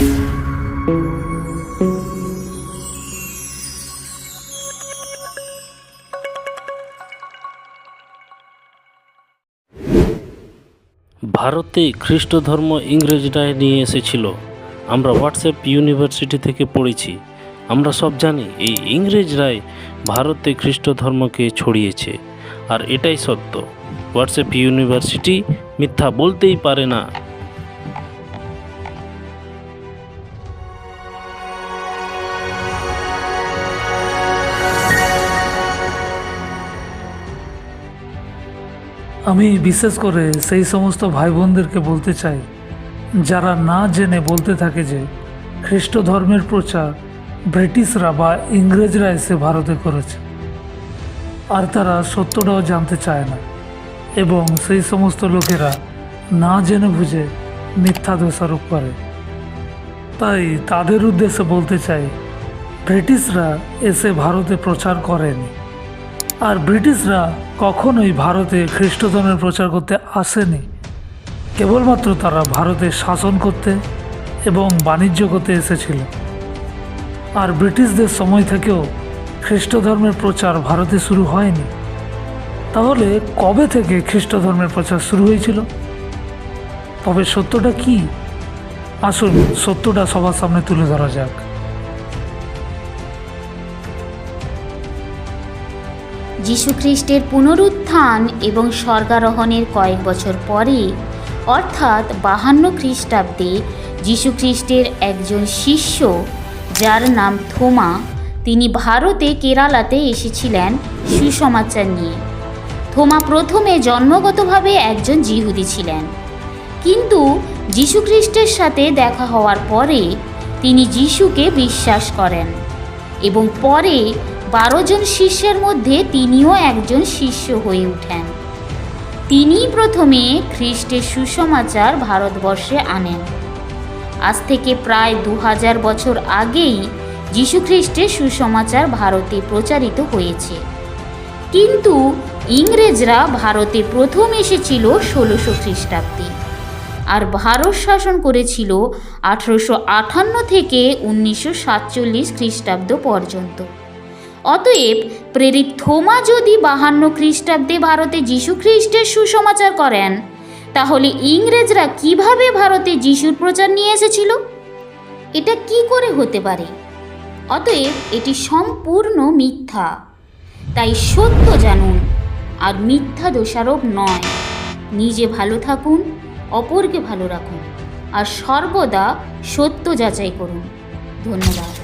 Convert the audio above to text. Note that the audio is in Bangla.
ভারতে খ্রিস্ট ধর্ম নিয়ে এসেছিল। আমরা হোয়াটসঅ্যাপ ইউনিভার্সিটি থেকে পড়েছি। আমরা সব জানি, এই ইংরেজরাই ভারতে খ্রিস্ট ধর্মকে ছড়িয়েছে। আর এটাই সত্য। হোয়াটসঅ্যাপ ইউনিভার্সিটি মিথ্যা বলতেই পারে না। আমি বিশেষ করে সেই সমস্ত ভাই বোনদেরকে বলতে চাই, যারা না জেনে বলতে থাকে যে খ্রিস্ট ধর্মের প্রচার ব্রিটিশরা বা ইংরেজরা এসে ভারতে করেছে। আর তারা সত্যটাও জানতে চায় না। এবং সেই সমস্ত লোকেরা না জেনে বুঝে মিথ্যা দোষারোপ করে। তাই তাদের উদ্দেশ্যে বলতে চাই, ব্রিটিশরা এসে ভারতে প্রচার করেনি। আর ব্রিটিশরা কখনোই ভারতে খ্রিস্ট ধর্মের প্রচার করতে আসেনি। কেবলমাত্র তারা ভারতে শাসন করতে এবং বাণিজ্য করতে এসেছিল। আর ব্রিটিশদের সময় থেকেও খ্রিস্ট ধর্মের প্রচার ভারতে শুরু হয়নি। তাহলে কবে থেকে খ্রিস্ট ধর্মের প্রচার শুরু হয়েছিল? তবে সত্যটা কি? আসুন সত্যটা সবার সামনে তুলে ধরা যাক। যীশুখ্রিস্টের পুনরুত্থান এবং স্বর্গারোহণের কয়েক বছর পরে, অর্থাৎ বাহান্ন খ্রিস্টাব্দে, যীশুখ্রিস্টের একজন শিষ্য, যার নাম থোমা, তিনি ভারতে কেরালাতে এসেছিলেন সুসমাচার নিয়ে। থোমা প্রথমে জন্মগতভাবে একজন জিহুদি ছিলেন। কিন্তু যীশুখ্রিস্টের সাথে দেখা হওয়ার পরে, তিনি যিশুকে বিশ্বাস করেন এবং পরে বারো জন শিষ্যের মধ্যে তিনিও একজন শিষ্য হয়ে ওঠেন তিনি প্রথমে খ্রিস্টের সুসমাচার ভারতবর্ষে আনেন। আজ থেকে প্রায় দু হাজার বছর আগেই যীশুখ্রিস্টের সুসমাচার ভারতে প্রচারিত হয়েছে। কিন্তু ইংরেজরা ভারতে প্রথম এসেছিল ষোলোশো খ্রিস্টাব্দে আর ভারত শাসন করেছিল আঠারোশো আটান্ন থেকে উনিশশো সাতচল্লিশ খ্রিস্টাব্দ পর্যন্ত। অতএব প্রেরিত থোমা যদি বাহান্ন খ্রিস্টাব্দে ভারতে যীশু খ্রিস্টের সুসমাচার করেন, তাহলে ইংরেজরা কীভাবে ভারতে যিশুর প্রচার নিয়ে এসেছিল? এটা কি করে হতে পারে? অতএব এটি সম্পূর্ণ মিথ্যা। তাই সত্য জানুন, আর মিথ্যা দোষারোপ নয়। নিজে ভালো থাকুন, অপরকে ভালো রাখুন, আর সর্বদা সত্য যাচাই করুন। ধন্যবাদ।